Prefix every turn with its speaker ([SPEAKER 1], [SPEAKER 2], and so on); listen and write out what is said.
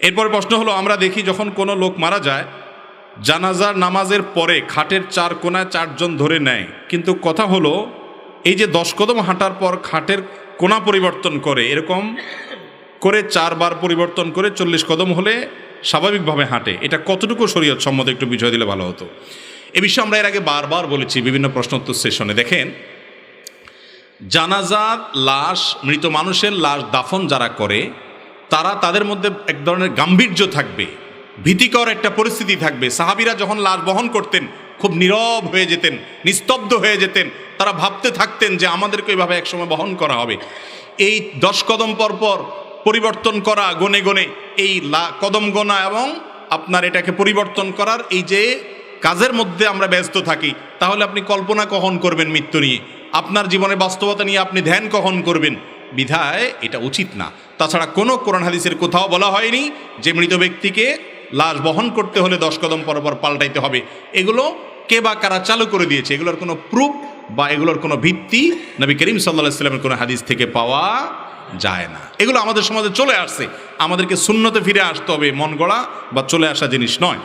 [SPEAKER 1] এরপর প্রশ্ন হলো, আমরা দেখি যখন কোনো লোক মারা যায়, জানাজার নামাজের পরে খাটের চার কোনায় চারজন ধরে নেয়। কিন্তু কথা হলো, এই যে দশ কদম হাঁটার পর খাটের কোনা পরিবর্তন করে, এরকম করে চারবার পরিবর্তন করে চল্লিশ কদম হলে স্বাভাবিকভাবে হাঁটে। এটা কতটুকু শরীয়ত সম্মত একটু বিষয় দিলে ভালো হতো। এ বিষয়ে আমরা এর আগে বারবার বলেছি বিভিন্ন প্রশ্নোত্তর সেশনে। দেখেন, জানাজার লাশ, মৃত মানুষের লাশ দাফন যারা করে তারা তাদের মধ্যে এক ধরনের গাম্ভীর্য থাকবে, ভীতিকর একটা পরিস্থিতি থাকবে। সাহাবিরা যখন লাশ বহন করতেন, খুব নীরব হয়ে যেতেন, নিস্তব্ধ হয়ে যেতেন, তারা ভাবতে থাকতেন যে আমাদেরকে এইভাবে একসময় বহন করা হবে। এই দশ কদম পর পর পরিবর্তন করা গনে গনে, এই কদম গোনা এবং আপনার এটাকে পরিবর্তন করার এই যে কাজের মধ্যে আমরা ব্যস্ত থাকি, তাহলে আপনি কল্পনা কখন করবেন মৃত্যু নিয়ে? আপনার জীবনের বাস্তবতা নিয়ে আপনি ধ্যান কখন করবেন? বিধায় এটা উচিত না। তাছাড়া কোনো কোরআন হাদিসের কোথাও বলা হয়নি যে মৃত ব্যক্তিকে লাশ বহন করতে হলে দশ কদম পর পর পাল্টাইতে হবে। এগুলো কে বা কারা চালু করে দিয়েছে, এগুলোর কোনো প্রুফ বা এগুলোর কোনো ভিত্তি নবী করিম সাল্লাহ সাল্লামের কোনো হাদিস থেকে পাওয়া যায় না। এগুলো আমাদের সমাজে চলে আসছে। আমাদেরকে শূন্যতে ফিরে আসতে হবে, মন গড়া বা চলে আসা জিনিস নয়।